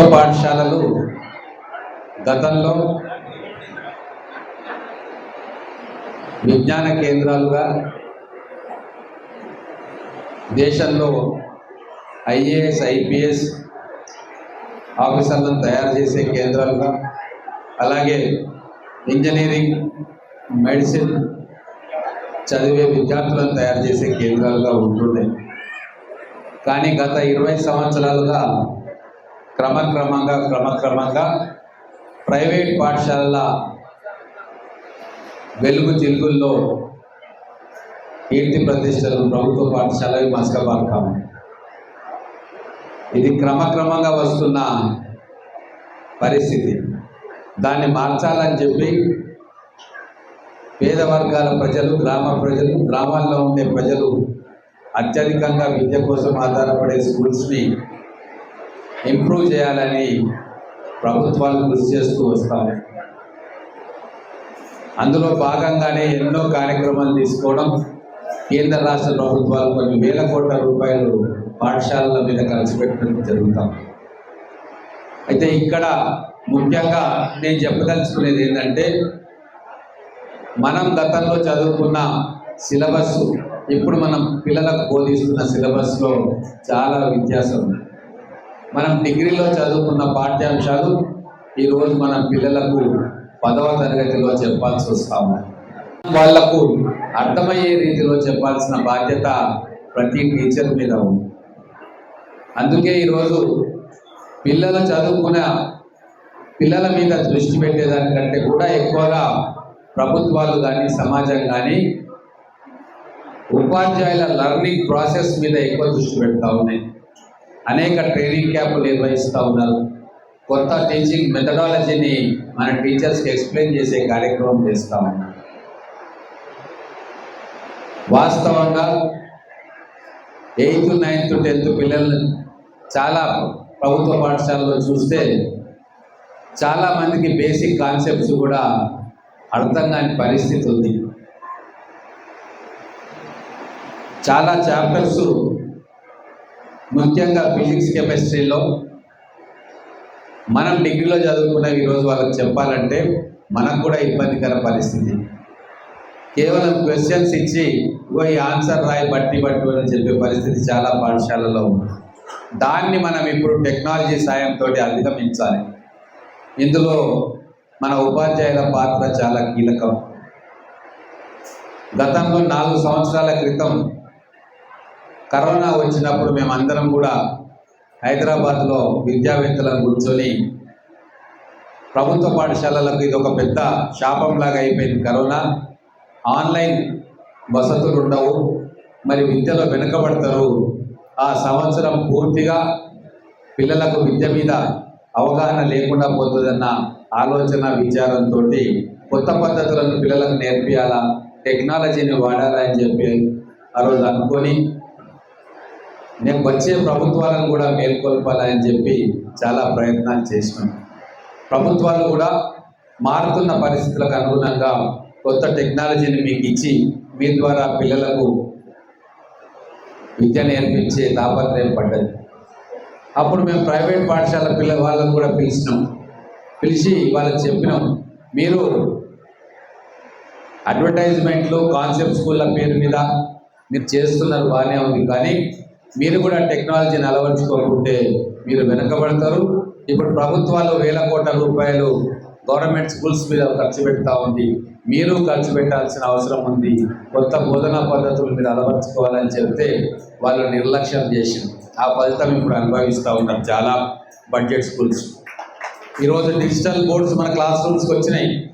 ప్రభుత్వ పాఠశాలలు గతంలో విజ్ఞాన కేంద్రాలుగా దేశంలో ఐఏఎస్ ఐపిఎస్ ఆఫీసర్లను తయారు చేసే కేంద్రాలుగా అలాగే ఇంజనీరింగ్ మెడిసిన్ చదివే విద్యార్థులను తయారు చేసే కేంద్రాలుగా ఉంటుండే. కానీ గత ఇరవై సంవత్సరాలుగా క్రమక్రమంగా క్రమక్రమంగా ప్రైవేట్ పాఠశాలల వెలుగు జిల్గుల్లో కీర్తి ప్రతిష్టలు ప్రభుత్వ పాఠశాలవి మసకబారుతాము. ఇది క్రమక్రమంగా వస్తున్న పరిస్థితి. దాన్ని మార్చాలని చెప్పి పేద వర్గాల ప్రజలు గ్రామ ప్రజలు గ్రామాల్లో ఉండే ప్రజలు అత్యధికంగా విద్య కోసం ఆధారపడే స్కూల్స్ని ఇంప్రూవ్ చేయాలని ప్రభుత్వాలు కృషి చేస్తూ వస్తాయి. అందులో భాగంగానే ఎన్నో కార్యక్రమాలు తీసుకోవడం కేంద్ర రాష్ట్ర ప్రభుత్వాలు కొన్ని వేల కోట్ల రూపాయలు పాఠశాలల మీద కలిసి పెట్టడం జరుగుతాం. అయితే ఇక్కడ ముఖ్యంగా నేను చెప్పదలుచుకునేది ఏంటంటే మనం గతంలో చదువుకున్న సిలబస్ ఇప్పుడు మనం పిల్లలకు బోధిస్తున్న సిలబస్లో చాలా వ్యత్యాసం ఉంది. మనం డిగ్రీలో చదువుకున్న పాఠ్యాంశాలు ఈరోజు మన పిల్లలకు పదవ తరగతిలో చెప్పాల్సి వస్తాము. వాళ్ళకు అర్థమయ్యే రీతిలో చెప్పాల్సిన బాధ్యత ప్రతి టీచర్ మీద ఉంది. అందుకే ఈరోజు పిల్లలు చదువుకున్న పిల్లల మీద దృష్టి పెట్టేదానికంటే కూడా ఎక్కువగా ప్రభుత్వాలు కానీ సమాజం కానీ ఉపాధ్యాయుల లర్నింగ్ ప్రాసెస్ మీద ఎక్కువ దృష్టి పెడతా ఉన్నాయి. అనేక ట్రైనింగ్ క్యాంపులు నిర్వహిస్తూ ఉన్నారు. కొత్త టీచింగ్ మెథడాలజీని మన టీచర్స్కి ఎక్స్ప్లెయిన్ చేసే కార్యక్రమం చేస్తూ ఉన్నారు. వాస్తవంగా ఎయిత్ నైన్త్ టెన్త్ పిల్లల్ని చాలా ప్రభుత్వ పాఠశాలలో చూస్తే చాలామందికి బేసిక్ కాన్సెప్ట్స్ కూడా అర్థం కాని పరిస్థితి ఉంది. చాలా చాప్టర్స్ ముఖ్యంగా ఫిజిక్స్ కెమిస్ట్రీలో మనం డిగ్రీలో చదువుకున్నవి ఈరోజు వాళ్ళకి చెప్పాలంటే మనకు కూడా ఇబ్బందికర పరిస్థితి. కేవలం క్వశ్చన్స్ ఇచ్చి ఇగో ఈ ఆన్సర్ రాయి బట్టి పట్టు అని చెప్పే పరిస్థితి చాలా పాఠశాలలో ఉంది. దాన్ని మనం ఇప్పుడు టెక్నాలజీ సాయంతో అధిగమించాలి. ఇందులో మన ఉపాధ్యాయుల పాత్ర చాలా కీలకం. గతంలో నాలుగు సంవత్సరాల క్రితం కరోనా వచ్చినప్పుడు మేమందరం కూడా హైదరాబాద్లో విద్యావేత్తలను కూర్చొని ప్రభుత్వ పాఠశాలలకు ఇది ఒక పెద్ద శాపంలాగా అయిపోయింది కరోనా. ఆన్లైన్ వసతులు ఉండవు మరి విద్యలో వెనుకబడతారు. ఆ సంవత్సరం పూర్తిగా పిల్లలకు విద్య మీద అవగాహన లేకుండా పోతుందన్న ఆలోచన విచారంతో కొత్త పద్ధతులను పిల్లలకు నేర్పియాలా టెక్నాలజీని వాడాలా అని చెప్పి ఆ రోజు అనుకొని నేను వచ్చే ప్రభుత్వాలను కూడా మేల్కొల్పాలని చెప్పి చాలా ప్రయత్నాలు చేసినాం ప్రభుత్వాలు కూడా మారుతున్న పరిస్థితులకు అనుగుణంగా కొత్త టెక్నాలజీని మీకు ఇచ్చి మీ ద్వారా పిల్లలకు విద్య నేర్పించే తాపత్రయం పడ్డది. అప్పుడు మేము ప్రైవేట్ పాఠశాల పిల్ల వాళ్ళని కూడా పిలిచినాం. పిలిచి వాళ్ళకి చెప్పినాం మీరు అడ్వర్టైజ్మెంట్లు కాన్సెప్ట్ స్కూళ్ళ పేరు మీద మీరు చేస్తున్నారు బాగానే ఉంది. కానీ మీరు కూడా టెక్నాలజీని అలవర్చుకోకుంటే మీరు వెనకబడతారు. ఇప్పుడు ప్రభుత్వాలు వేల కోట్ల రూపాయలు గవర్నమెంట్ స్కూల్స్ మీద ఖర్చు పెడతా ఉంది. మీరు ఖర్చు పెట్టాల్సిన అవసరం ఉంది. కొత్త బోధనా పద్ధతులు మీరు అలవర్చుకోవాలని చెప్తే వాళ్ళు నిర్లక్ష్యం చేసి ఆ ఫలితం ఇప్పుడు అనుభవిస్తూ ఉంటాం చాలా బడ్జెట్ స్కూల్స్. ఈరోజు డిజిటల్ బోర్డ్స్ మన క్లాస్ రూమ్స్కి వచ్చినాయి.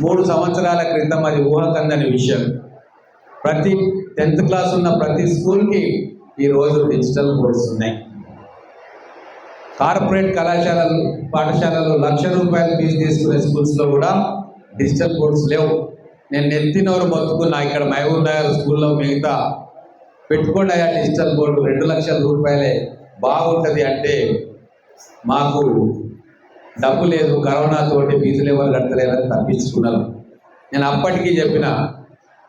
మూడు సంవత్సరాల క్రితం అది ఊహకందని విషయం. ప్రతి టెన్త్ క్లాస్ ఉన్న ప్రతి స్కూల్కి ఈరోజు డిజిటల్ బోర్డ్స్ ఉన్నాయి. కార్పొరేట్ కళాశాలలు పాఠశాలలు లక్ష రూపాయలు ఫీజు తీసుకునే స్కూల్స్లో కూడా డిజిటల్ బోర్డ్స్ లేవు. నేను నెత్తినవరు మొత్తుకున్నా ఇక్కడ మహబూబ్ నగర్ స్కూల్లో మిగతా పెట్టుకోండి అయ్యా డిజిటల్ బోర్డు రెండు లక్షల రూపాయలే బాగుంటుంది అంటే మాకు డబ్బు లేదు. కరోనా తోటి ఫీజులు ఎవరు కట్టలేదని తప్పించుకున్నాను. నేను అప్పటికీ చెప్పిన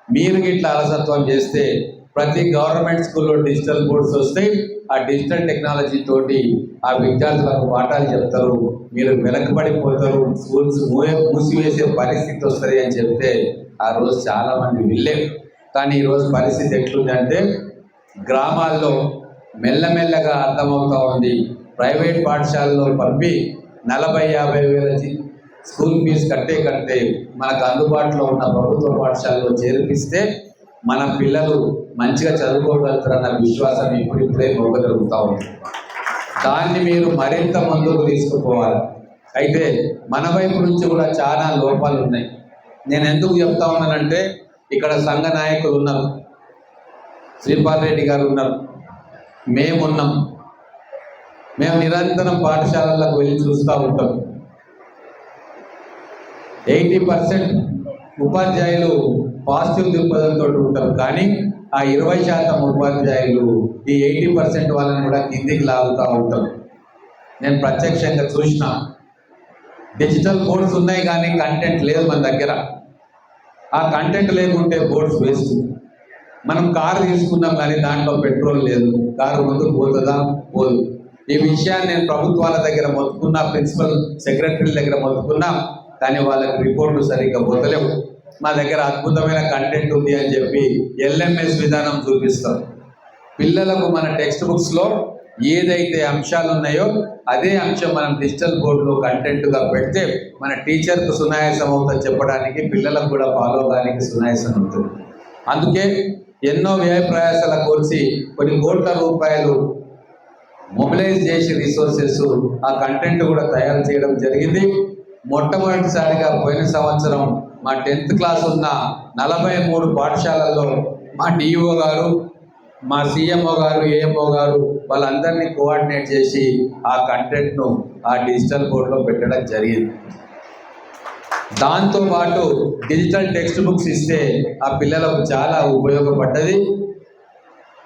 మీరు గిట్లా అలసత్వం చేస్తే ప్రతి గవర్నమెంట్ స్కూల్లో డిజిటల్ బోర్డ్స్ వస్తాయి ఆ డిజిటల్ టెక్నాలజీ తోటి ఆ విద్యార్థులకు పాఠాలు చెప్తారు. మీరు వెనకబడిపోతారు. స్కూల్స్ మూయ- మూసివేసే పరిస్థితి వస్తుంది అని చెప్తే ఆ రోజు చాలా మంది వెళ్ళారు కానీ ఈరోజు పరిస్థితి ఎట్లుందంటే గ్రామాల్లో మెల్లమెల్లగా అర్థమవుతా ఉంది. ప్రైవేట్ పాఠశాలలో పంపి నలభై యాభై వేల స్కూల్ ఫీజు కట్టే కట్టే మనకు అందుబాటులో ఉన్న ప్రభుత్వ పాఠశాలలో చేర్పిస్తే మన పిల్లలు మంచిగా చదువుకోగలుగుతారన్న విశ్వాసం ఇప్పుడిప్పుడే మొగ్గగలుగుతూ ఉంది. దాన్ని మీరు మరింత ముందుకు తీసుకుపోవాలి. అయితే మన వైపు నుంచి కూడా చాలా లోపాలు ఉన్నాయి. నేను ఎందుకు చెప్తా ఉన్నానంటే ఇక్కడ సంఘ నాయకులు ఉన్నారు. శ్రీపాల్ రెడ్డి గారు ఉన్నారు. మేమున్నాం. మేము నిరంతరం పాఠశాలలకు వెళ్ళి చూస్తూ ఉంటాం. ఎయిటీ పర్సెంట్ ఉపాధ్యాయులు పాజిటివ్ దృక్పథంతో ఉంటారు. కానీ ఆ ఇరవై శాతం ఉపాధ్యాయులు ఈ ఎయిటీ పర్సెంట్ వాళ్ళని కూడా కిందికి లాగుతూ ఉంటారు. నేను ప్రత్యక్షంగా చూసిన డిజిటల్ బోర్డ్స్ ఉన్నాయి కానీ కంటెంట్ లేదు మన దగ్గర. ఆ కంటెంట్ లేకుంటే బోర్డ్స్ వేస్ట్. మనం కారు తీసుకున్నాం కానీ దాంట్లో పెట్రోల్ లేదు. కారు ముందుకు పోతుందా? పోదు. ఈ విషయాన్ని నేను ప్రభుత్వాల దగ్గర మొత్తుకున్నా ప్రిన్సిపల్ సెక్రటరీ దగ్గర మొత్తుకున్నా కానీ వాళ్ళకి రిపోర్ట్లు సరిగ్గా పోతలేవు. మా దగ్గర అద్భుతమైన కంటెంట్ ఉంది అని చెప్పి ఎల్ఎంఎస్ విధానం చూపిస్తారు పిల్లలకు మన టెక్స్ట్ బుక్స్లో ఏదైతే అంశాలు ఉన్నాయో అదే అంశం మనం డిజిటల్ బోర్డులో కంటెంట్గా పెడితే మన టీచర్కు సునాయాసం అవుతుంది చెప్పడానికి పిల్లలకు కూడా ఫాలో అవ్వడానికి సునాయాసం అవుతుంది అందుకే ఎన్నో వ్యయ ప్రయాసాల కోర్చి కొన్ని కోట్ల రూపాయలు మొబిలైజ్ చేసి రిసోర్సెస్ ఆ కంటెంట్ కూడా తయారు చేయడం జరిగింది. మొట్టమొదటిసారిగా పోయిన సంవత్సరం మా టెన్త్ క్లాస్ ఉన్న నలభై మూడు పాఠశాలల్లో మా డిఓ గారు మా సిఎంఓ గారు ఏఎంఓ గారు వాళ్ళందరినీ కోఆర్డినేట్ చేసి ఆ కంటెంట్ను ఆ డిజిటల్ బోర్డులో పెట్టడం జరిగింది. దాంతోపాటు డిజిటల్ టెక్స్ట్ బుక్స్ ఇస్తే ఆ పిల్లలకు చాలా ఉపయోగపడ్డది.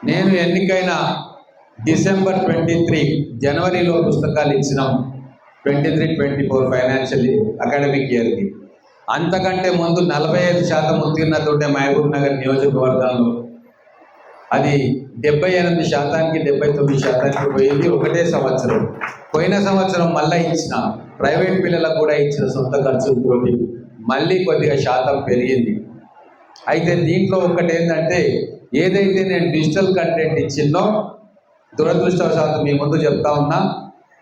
నేను ఎన్నికైన డిసెంబర్ ట్వంటీ త్రీ జనవరిలో పుస్తకాలు ఇచ్చినాం. Twenty three twenty four financial academic ఇయర్కి అంతకంటే ముందు నలభై ఐదు శాతం ఉత్తీర్ణతోటే మహబూబ్ నగర్ నియోజకవర్గంలో అది డెబ్బై ఎనిమిది శాతానికి డెబ్బై తొమ్మిది శాతానికి పోయింది ఒకటే సంవత్సరం. పోయిన సంవత్సరం మళ్ళీ ఇచ్చిన ప్రైవేట్ పిల్లలకు కూడా ఇచ్చిన సొంత ఖర్చుతో మళ్ళీ కొద్దిగా శాతం పెరిగింది. అయితే దీంట్లో ఒకటి ఏంటంటే ఏదైతే నేను డిజిటల్ కంటెంట్ ఇచ్చిందో దురదృష్టవశాత్తు మీ ముందు చెప్తా ఉన్నా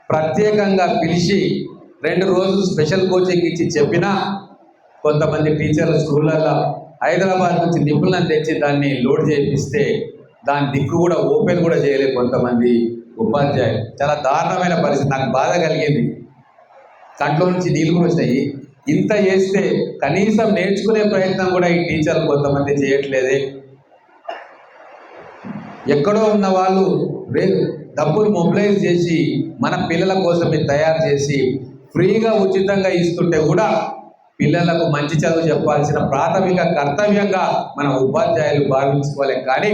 ప్రత్యేకంగా పిలిచి రెండు రోజులు స్పెషల్ కోచింగ్ ఇచ్చి చెప్పినా కొంతమంది టీచర్లు స్కూళ్ళల్లో హైదరాబాద్ నుంచి నిపుణులను తెచ్చి దాన్ని లోడ్ చేపిస్తే దాని దిక్కు కూడా ఓపెన్ కూడా చేయలేదు కొంతమంది ఉపాధ్యాయులు. చాలా దారుణమైన పరిస్థితి. నాకు బాధ కలిగింది. కంట్లో నుంచి నీళ్ళు కూడా వచ్చినాయి. ఇంత చేస్తే కనీసం నేర్చుకునే ప్రయత్నం కూడా ఈ టీచర్లు కొంతమంది చేయట్లేదే. ఎక్కడో ఉన్న వాళ్ళు డబ్బులు మొబిలైజ్ చేసి మన పిల్లల కోసం తయారు చేసి ఫ్రీగా ఉచితంగా ఇస్తుంటే కూడా పిల్లలకు మంచి చదువు చెప్పాల్సిన ప్రాథమిక కర్తవ్యంగా మన ఉపాధ్యాయులు భావించుకోవాలి. కానీ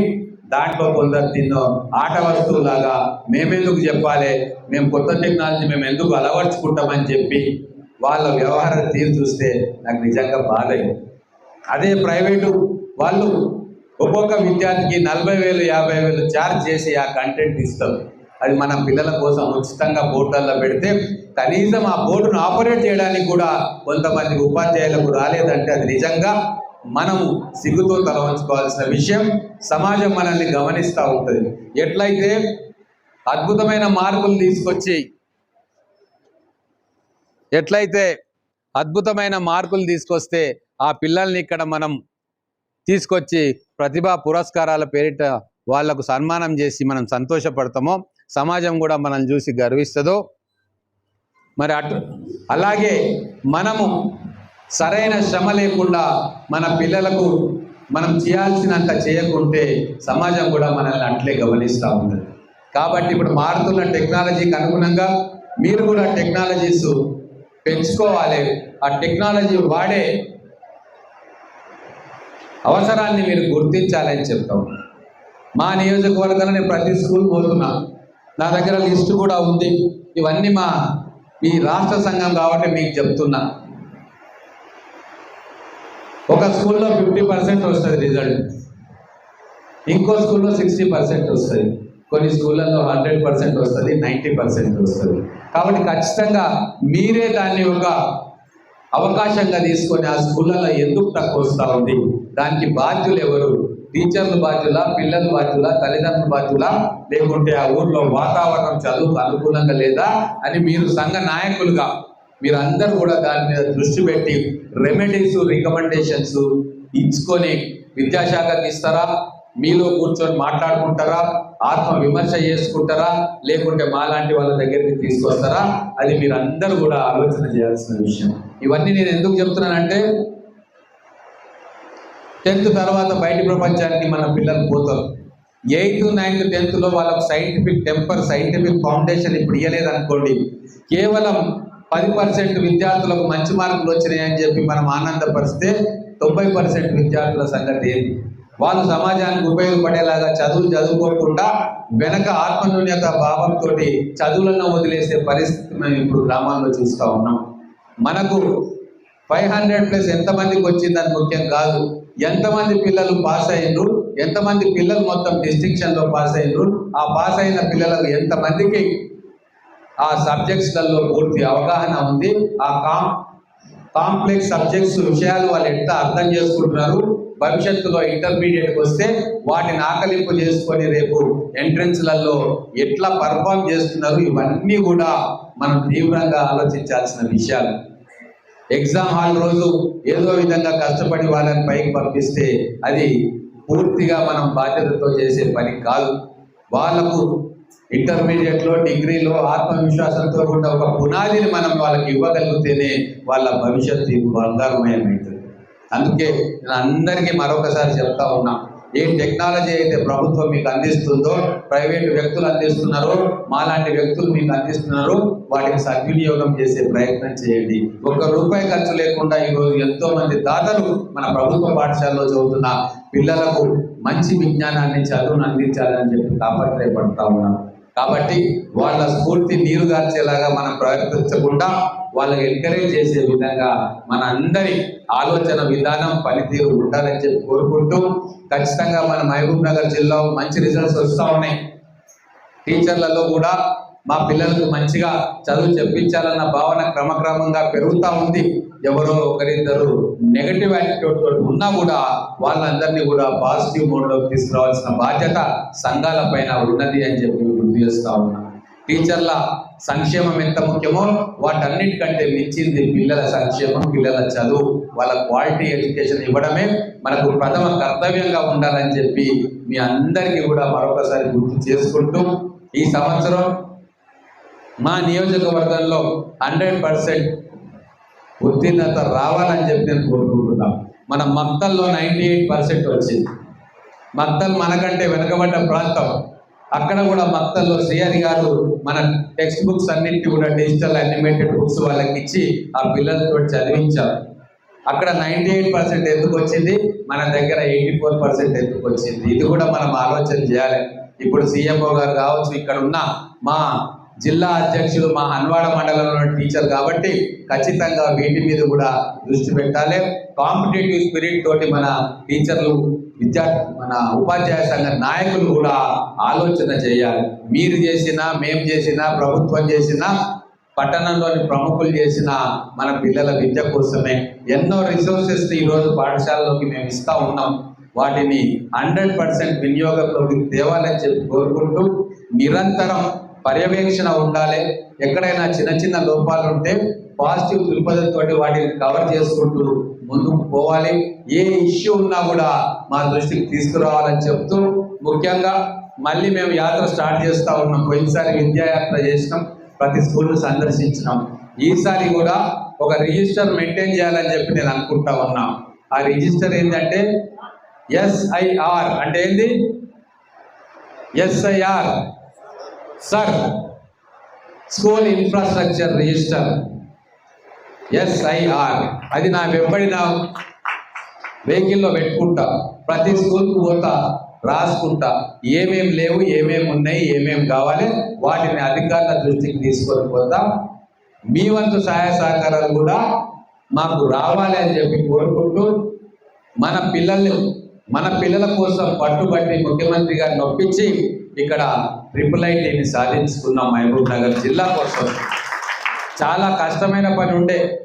దాంట్లో కొందరు తిన్నో ఆట వస్తువులాగా మేమెందుకు చెప్పాలి? మేము కొత్త టెక్నాలజీ మేము ఎందుకు అలవర్చుకుంటామని చెప్పి వాళ్ళ వ్యవహార తీరు చూస్తే నాకు నిజంగా బాధ అదే ప్రైవేటు వాళ్ళు ఒక్కొక్క విద్యార్థికి నలభై వేలు యాభై వేలు ఛార్జ్ చేసి ఆ కంటెంట్ ఇస్తారు. అది మన పిల్లల కోసం ఉచితంగా బోర్డుల్లో పెడితే కనీసం ఆ బోర్డును ఆపరేట్ చేయడానికి కూడా కొంతమంది ఉపాధ్యాయులకు రాలేదంటే అది నిజంగా మనము సిగ్గుతో తలవంచుకోవాల్సిన విషయం. సమాజం మనల్ని గమనిస్తూ ఉంటుంది. ఎట్లయితే అద్భుతమైన మార్పులు తీసుకొచ్చి ఎట్లయితే అద్భుతమైన మార్కులు తీసుకొస్తే ఆ పిల్లల్ని ఇక్కడ మనం తీసుకొచ్చి ప్రతిభా పురస్కారాల పేరిట వాళ్ళకు సన్మానం చేసి మనం సంతోషపడతామో సమాజం కూడా మనం చూసి గర్విస్తుందో? మరి అటు అలాగే మనము సరైన శ్రమ లేకుండా మన పిల్లలకు మనం చేయాల్సినంత చేయకుంటే సమాజం కూడా మనల్ని అట్లే గమనిస్తూ ఉంటుంది కాబట్టి ఇప్పుడు మారుతున్న టెక్నాలజీకి అనుగుణంగా మీరు కూడా టెక్నాలజీస్ పెంచుకోవాలి. ఆ టెక్నాలజీ వాడే అవసరాన్ని మీరు గుర్తించాలని చెప్తాం మా నియోజకవర్గంలో నేను ప్రతి స్కూల్ పోతున్నా. నా దగ్గర లిస్టు కూడా ఉంది. ఇవన్నీ మా ఈ రాష్ట్ర సంఘం కాబట్టి మీకు చెప్తున్నా. ఒక స్కూల్లో ఫిఫ్టీ పర్సెంట్ వస్తుంది రిజల్ట్. ఇంకో స్కూల్లో సిక్స్టీ పర్సెంట్ వస్తుంది. కొన్ని స్కూళ్ళల్లో హండ్రెడ్ పర్సెంట్ వస్తుంది నైంటీ పర్సెంట్ వస్తుంది. కాబట్టి ఖచ్చితంగా మీరే దాన్ని ఒక అవకాశంగా తీసుకొని ఆ స్కూళ్ళలో ఎందుకు తక్కువ వస్తూ ఉంది? దానికి బాధ్యులు ఎవరు? టీచర్లు బాధ్యుల పిల్లలు బాధ్యుల తల్లిదండ్రులు బాధ్యుల లేకుంటే ఆ ఊర్లో వాతావరణం చదువుకు అనుకూలంగా లేదా అని మీరు సంఘ నాయకులుగా మీరు అందరూ కూడా దాని మీద దృష్టి పెట్టి రెమెడీస్ రికమెండేషన్స్ ఇచ్చుకొని విద్యాశాఖకి ఇస్తారా? మీలో కూర్చొని మాట్లాడుకుంటారా? ఆత్మ విమర్శ చేసుకుంటారా? లేకుంటే మాలాంటి వాళ్ళ దగ్గరికి తీసుకొస్తారా? అది మీరు అందరూ కూడా ఆలోచన చేయాల్సిన విషయం. ఇవన్నీ నేను ఎందుకు చెప్తున్నానంటే టెన్త్ తర్వాత బయటి ప్రపంచానికి మన పిల్లలు పోతారు. ఎయిత్ నైన్త్ టెన్త్లో వాళ్ళకు సైంటిఫిక్ టెంపర్ సైంటిఫిక్ ఫౌండేషన్ ఇప్పుడు ఇవ్వలేదు అనుకోండి కేవలం పది పర్సెంట్ విద్యార్థులకు మంచి మార్కులు వచ్చినాయని చెప్పి మనం ఆనందపరిస్తే తొంభై పర్సెంట్ విద్యార్థుల సంగతి ఏంటి? వాళ్ళు సమాజానికి ఉపయోగపడేలాగా చదువులు చదువుకోకుండా వెనక ఆత్మన్యూన్యత భావంతో చదువులను వదిలేసే పరిస్థితి మేము ఇప్పుడు గ్రామాల్లో చూస్తూ ఉన్నాం. మనకు ఫైవ్ హండ్రెడ్ ప్లస్ ఎంతమందికి వచ్చిందని ముఖ్యం కాదు. ఎంతమంది పిల్లలు పాస్ అయ్యారు ఎంతమంది పిల్లలు మొత్తం డిస్టింక్షన్లో పాస్ అయ్యిండ్రు ఆ పాస్ అయిన పిల్లలకు ఎంతమందికి ఆ సబ్జెక్ట్స్లలో పూర్తి అవగాహన ఉంది? ఆ కాం కాంప్లెక్స్ సబ్జెక్ట్స్ విషయాలు వాళ్ళు ఎంత అర్థం చేసుకుంటున్నారు? భవిష్యత్తులో ఇంటర్మీడియట్కి వస్తే వాటిని ఆకలింపు చేసుకొని రేపు ఎంట్రన్స్లలో ఎట్లా పర్ఫామ్ చేస్తున్నారు? ఇవన్నీ కూడా మనం తీవ్రంగా ఆలోచించాల్సిన విషయాలు. ఎగ్జామ్ హాల్ రోజు ఏదో విధంగా కష్టపడి వాళ్ళని పైకి పంపిస్తే అది పూర్తిగా మనం బాధ్యతతో చేసే పని కాదు. వాళ్ళకు ఇంటర్మీడియట్లో డిగ్రీలో ఆత్మవిశ్వాసంతో కూడా ఒక పునాదిని మనం వాళ్ళకి ఇవ్వగలిగితేనే వాళ్ళ భవిష్యత్తు బంగారమయమవుతుంది అందుకే నేను అందరికీ మరొకసారి చెప్తా ఉన్నా ఏ టెక్నాలజీ అయితే ప్రభుత్వం మీకు అందిస్తుందో ప్రైవేట్ వ్యక్తులు అందిస్తున్నారో మాలాంటి వ్యక్తులు మీకు అందిస్తున్నారో వాటిని సద్వినియోగం చేసే ప్రయత్నం చేయండి. ఒక్క రూపాయి ఖర్చు లేకుండా ఈరోజు ఎంతో మంది దాతలు మన ప్రభుత్వ పాఠశాలలో చదువుతున్న పిల్లలకు మంచి విజ్ఞానాన్ని చదువును అందించాలని చెప్పి తాపత్రయపడతా ఉన్నాం. కాబట్టి వాళ్ళ స్ఫూర్తి నీరు గార్చేలాగా మనం ప్రవర్తించకుండా వాళ్ళకి ఎంకరేజ్ చేసే విధంగా మన అందరి ఆలోచన విధానం పనితీరు ఉండాలని చెప్పి కోరుకుంటూ ఖచ్చితంగా మన మహబూబ్ నగర్ జిల్లాలో మంచి రిజల్ట్స్ వస్తూ ఉన్నాయి. టీచర్లలో కూడా మా పిల్లలకు మంచిగా చదువు చెప్పించాలన్న భావన క్రమక్రమంగా పెరుగుతూ ఉంది. ఎవరో ఒకరిద్దరు నెగటివ్ యాటిట్యూడ్ తోటి ఉన్నా కూడా వాళ్ళందరినీ కూడా పాజిటివ్ మోడ్లోకి తీసుకురావాల్సిన బాధ్యత సంఘాల పైన ఉన్నది అని చెప్పి గుర్తు చేస్తూ ఉన్నా. టీచర్ల సంక్షేమం ఎంత ముఖ్యమో వాటన్నిటికంటే మించింది పిల్లల సంక్షేమం పిల్లల చదువు. వాళ్ళ క్వాలిటీ ఎడ్యుకేషన్ ఇవ్వడమే మనకు ప్రథమ కర్తవ్యంగా ఉండాలని చెప్పి మీ అందరికీ కూడా మరొకసారి గుర్తు చేసుకుంటూ ఈ సంవత్సరం మా నియోజకవర్గంలో హండ్రెడ్ పర్సెంట్ ఉత్తీర్ణత రావాలని చెప్పి నేను కోరుకుంటున్నాం. మన మక్తల్లో నైంటీ ఎయిట్ పర్సెంట్ వచ్చింది. మక్తల్ మనకంటే వెనుకబడ్డ ప్రాంతం అక్కడ కూడా మక్తల్లో శ్రీహరి గారు మన టెక్స్ట్ బుక్స్ అన్నింటి కూడా డిజిటల్ అనిమేటెడ్ బుక్స్ వాళ్ళకి ఇచ్చి ఆ పిల్లలతో చదివించారు. అక్కడ నైంటీ ఎయిట్ పర్సెంట్ ఎందుకు వచ్చింది? మన దగ్గర ఎయిటీ ఫోర్ పర్సెంట్ ఎందుకు వచ్చింది? ఇది కూడా మనం ఆలోచన చేయాలి. ఇప్పుడు సీఎంఓ గారు కావచ్చు ఇక్కడ ఉన్న మా జిల్లా అధ్యక్షులు మా అన్వాడ మండలంలో టీచర్ కాబట్టి ఖచ్చితంగా వీటి మీద కూడా దృష్టి పెట్టాలి. కాంపిటేటివ్ స్పిరిట్ తోటి మన టీచర్లు విద్యా మన ఉపాధ్యాయ సంఘ నాయకులు కూడా ఆలోచన చేయాలి. మీరు చేసినా మేము చేసినా ప్రభుత్వం చేసినా పట్టణంలోని ప్రముఖులు చేసిన మన పిల్లల విద్య కోసమే. ఎన్నో రిసోర్సెస్ ఈరోజు పాఠశాలలోకి మేము ఇస్తా ఉన్నాం. వాటిని హండ్రెడ్ పర్సెంట్ వినియోగంలోకి తేవాలని చెప్పి కోరుకుంటూ నిరంతరం పర్యవేక్షణ ఉండాలి. ఎక్కడైనా చిన్న చిన్న లోపాలు ఉంటే పాజిటివ్ దృక్పథంతో వాటిని కవర్ చేసుకుంటూ ముందుకు పోవాలి. ఏ ఇష్యూ ఉన్నా కూడా మా దృష్టికి తీసుకురావాలని చెప్తూ ముఖ్యంగా మళ్ళీ మేము యాత్ర స్టార్ట్ చేస్తూ ఉన్నాం. పోయినసారి విద్యాయాత్ర చేసినాం. ప్రతి స్కూల్ను సందర్శించినాం. ఈసారి కూడా ఒక రిజిస్టర్ మెయింటైన్ చేయాలని చెప్పి నేను అనుకుంటా ఉన్నా. ఆ రిజిస్టర్ ఏంటంటే ఎస్ఐఆర్ అంటే ఏంది? SIR sir school infrastructure register SIR అది నా వెంబడి నా వెహికల్లో పెట్టుకుంటా. ప్రతి స్కూల్కి పోతా రాసుకుంటా. ఏమేమి లేవు ఏమేమి ఉన్నాయి ఏమేమి కావాలి వాటిని అధికారుల దృష్టికి తీసుకొని పోతా. మీ వంతు సహాయ సహకారాలు కూడా మాకు రావాలి అని చెప్పి కోరుకుంటూ మన పిల్లలు మన పిల్లల కోసం పట్టుబట్టి ముఖ్యమంత్రి గారిని ఒప్పించి ఇక్కడ ట్రిపుల్ ఐటీని సాధించుకున్నాం మహబూబ్ నగర్ జిల్లా కోసం చాలా కష్టమైన పని ఉండే.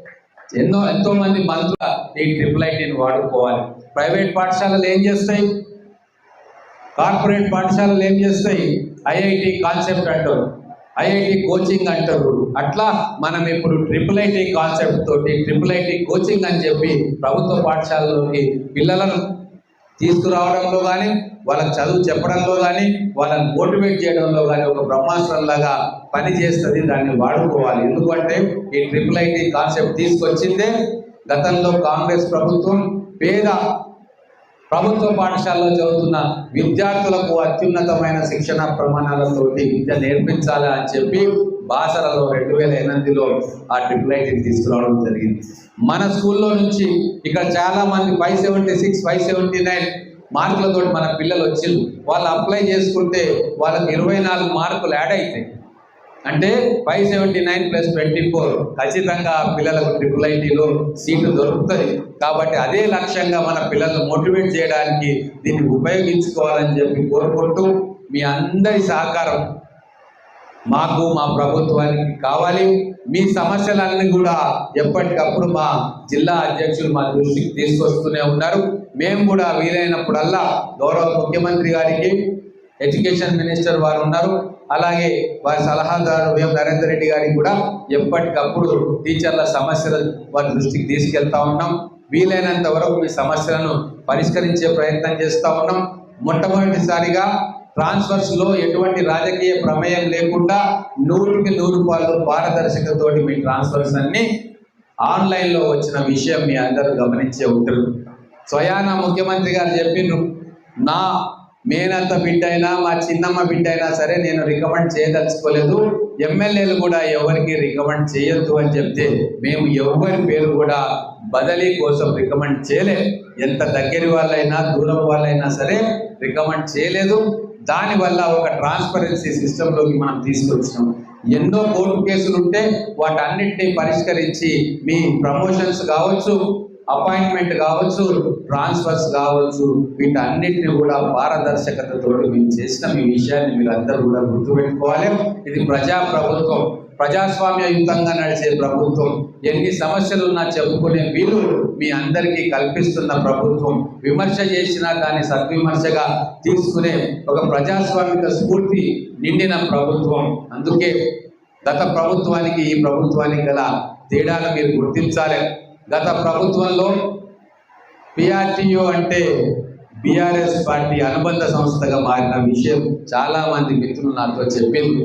ఎన్నో ఎంతో మంది మంత్రుల ఈ ట్రిపుల్ ఐటీని వాడుకోవాలి. ప్రైవేట్ పాఠశాలలు ఏం చేస్తాయి? కార్పొరేట్ పాఠశాలలు ఏం చేస్తాయి? ఐఐటి కాన్సెప్ట్ అంటారు. ఐఐటి కోచింగ్ అంటారు. అట్లా మనం ఇప్పుడు ట్రిపుల్ ఐటీ కాన్సెప్ట్ తోటి ట్రిపుల్ ఐటీ కోచింగ్ అని చెప్పి ప్రభుత్వ పాఠశాలలోకి పిల్లలను తీసుకురావడంలో కానీ వాళ్ళకి చదువు చెప్పడంలో కానీ వాళ్ళని మోటివేట్ చేయడంలో కానీ ఒక బ్రహ్మాస్త్రంలాగా పని చేస్తుంది దాన్ని వాడుకోవాలి. ఎందుకంటే ఈ ట్రిపుల్ ఐటీ కాన్సెప్ట్ తీసుకొచ్చిందే గతంలో కాంగ్రెస్ ప్రభుత్వం. పేద ప్రభుత్వ పాఠశాలలో చదువుతున్న విద్యార్థులకు అత్యున్నతమైన శిక్షణ ప్రమాణాలతోటి విద్య నేర్పించాలి అని చెప్పి బాసరలో రెండు వేల ఎనిమిదిలో ఆ ట్రిపుల్ ఐటీని తీసుకురావడం జరిగింది. మన స్కూల్లో నుంచి ఇక్కడ చాలా మంది five seventy six five seventy nine మార్కులతో మన పిల్లలు వచ్చి వాళ్ళు అప్లై చేసుకుంటే వాళ్ళకి ఇరవై నాలుగు మార్కులు యాడ్ అవుతాయి అంటే five seventy nine plus twenty four ఖచ్చితంగా పిల్లలకు ట్రిపుల్ ఐటీలో సీటు దొరుకుతుంది. కాబట్టి అదే లక్ష్యంగా మన పిల్లలను మోటివేట్ చేయడానికి దీన్ని ఉపయోగించుకోవాలని చెప్పి కోరుకుంటూ మీ అందరి సహకారం మాకు మా ప్రభుత్వానికి కావాలి. మీ సమస్యలన్నీ కూడా ఎప్పటికప్పుడు మా జిల్లా అధ్యక్షులు మా దృష్టికి తీసుకొస్తూనే ఉన్నారు. మేము కూడా వీలైనప్పుడల్లా గౌరవ ముఖ్యమంత్రి గారికి ఎడ్యుకేషన్ మినిస్టర్ వారు ఉన్నారు. అలాగే వారి సలహాదారు వేం నరేందర్ రెడ్డి గారికి కూడా ఎప్పటికప్పుడు టీచర్ల సమస్యల వారి దృష్టికి తీసుకెళ్తా ఉన్నాం. వీలైనంత వరకు మీ సమస్యలను పరిష్కరించే ప్రయత్నం చేస్తూ ఉన్నాం. మొట్టమొదటిసారిగా ట్రాన్స్ఫర్స్లో ఎటువంటి రాజకీయ ప్రమేయం లేకుండా నూటికి నూరు పాలు పారదర్శకతోటి మీ ట్రాన్స్ఫర్స్ అన్ని ఆన్లైన్లో వచ్చిన విషయం మీ అందరూ గమనించే ఉంటారు. స్వయాన ముఖ్యమంత్రి గారు చెప్పిండ్రు నా మేనత్త బిడ్డ అయినా మా చిన్నమ్మ బిడ్డ అయినా సరే నేను రికమెండ్ చేయదలుచుకోలేదు. ఎమ్మెల్యేలు కూడా ఎవరికి రికమెండ్ చేయొద్దు అని చెప్తే మేము ఎవరి పేరు కూడా బదిలీ కోసం రికమెండ్ చేయలేదు ఎంత దగ్గర వాళ్ళైనా దూరం వాళ్ళైనా సరే రికమెండ్ చేయలేదు. దానివల్ల ఒక ట్రాన్స్పరెన్సీ సిస్టంలోకి మనం తీసుకొచ్చినాం. ఎన్నో కోర్టు కేసులు ఉంటే వాటన్నిటిని పరిష్కరించి మీ ప్రమోషన్స్ కావచ్చు అపాయింట్మెంట్ కావచ్చు ట్రాన్స్ఫర్స్ కావచ్చు వీటన్నిటిని కూడా పారదర్శకతతో మేము చేసిన మీ విషయాన్ని మీరు అందరూ కూడా గుర్తుపెట్టుకోవాలి. ఇది ప్రజా ప్రభుత్వం ప్రజాస్వామ్యయుతంగా నడిచే ప్రభుత్వం ఎన్ని సమస్యలు ఉన్నా చెప్పుకునే వీలు మీ అందరికీ కల్పిస్తున్న ప్రభుత్వం. విమర్శ చేసినా దాన్ని సద్విమర్శగా తీసుకునే ఒక ప్రజాస్వామిక స్ఫూర్తి నిండిన ప్రభుత్వం. అందుకే గత ప్రభుత్వానికి ఈ ప్రభుత్వానికి గల తేడాలు మీరు గుర్తించాలి. గత ప్రభుత్వంలో పిఆర్టీఓ అంటే బీఆర్ఎస్ పార్టీ అనుబంధ సంస్థగా మారిన విషయం చాలామంది మిత్రులు నాతో చెప్పింది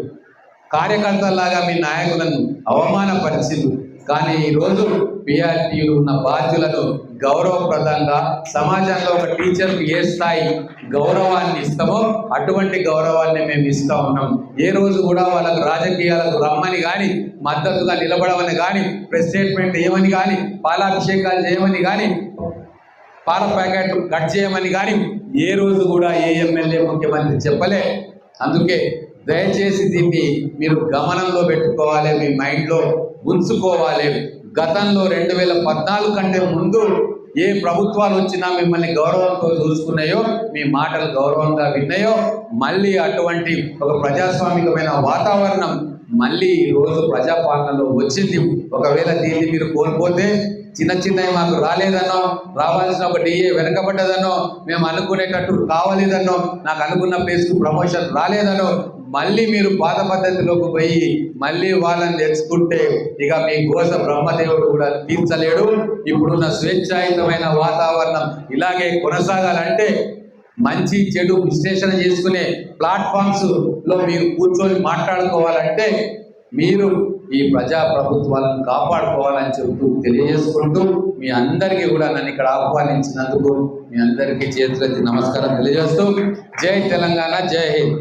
కార్యకర్తలాగా మీ నాయకులను అవమానపరిచింది. కానీ ఈరోజు పిఆర్టీలు ఉన్న బాధ్యులను గౌరవప్రదంగా సమాజంలో ఒక టీచర్కి ఏ స్థాయి గౌరవాన్ని ఇస్తామో అటువంటి గౌరవాన్ని మేము ఇస్తూ ఉన్నాం. ఏ రోజు కూడా వాళ్ళకు రాజకీయాలకు రమ్మని కానీ మద్దతుగా నిలబడమని కానీ ప్రెస్ స్టేట్మెంట్ ఏమని కానీ పాలాభిషేకాలు చేయమని కానీ పాల ప్యాకెట్ కట్ చేయమని కానీ ఏ రోజు కూడా ఏ ఎమ్మెల్యే ముఖ్యమంత్రి చెప్పలే. అందుకే దయచేసి దీన్ని మీరు గమనంలో పెట్టుకోవాలి మీ మైండ్లో ఉంచుకోవాలి. గతంలో రెండు వేల పద్నాలుగు కంటే ముందు ఏ ప్రభుత్వాలు వచ్చినా మిమ్మల్ని గౌరవంతో చూసుకున్నాయో మీ మాటలు గౌరవంగా విన్నాయో మళ్ళీ అటువంటి ఒక ప్రజాస్వామికమైన వాతావరణం మళ్ళీ ఈరోజు రోజు ప్రజాపాలనలో వచ్చింది. ఒకవేళ దీన్ని మీరు కోల్పోతే చిన్న చిన్నవి మాకు రాలేదనో రావాల్సిన ఒక డిఏ వెనకబడ్డదనో మేము అనుకునేటట్టు కావలేదనో నాకు అనుకున్న ప్లేస్కు ప్రమోషన్ రాలేదనో మళ్ళీ మీరు పాత పద్ధతిలోకి పోయి మళ్ళీ వాళ్ళని తెచ్చుకుంటే ఇక మీ కోస బ్రహ్మదేవుడు కూడా తీర్చలేడు ఇప్పుడున్న స్వేచ్ఛాయుతమైన వాతావరణం ఇలాగే కొనసాగాలంటే మంచి చెడు విశ్లేషణ చేసుకునే ప్లాట్ఫామ్స్లో మీరు కూర్చొని మాట్లాడుకోవాలంటే మీరు ఈ ప్రజా ప్రభుత్వాలను కాపాడుకోవాలని చెబుతూ తెలియజేసుకుంటూ మీ అందరికీ కూడా నన్ను ఇక్కడ ఆహ్వానించినందుకు మీ అందరికీ చేతులెత్తి నమస్కారం తెలియజేస్తూ జై తెలంగాణ జై హింద్.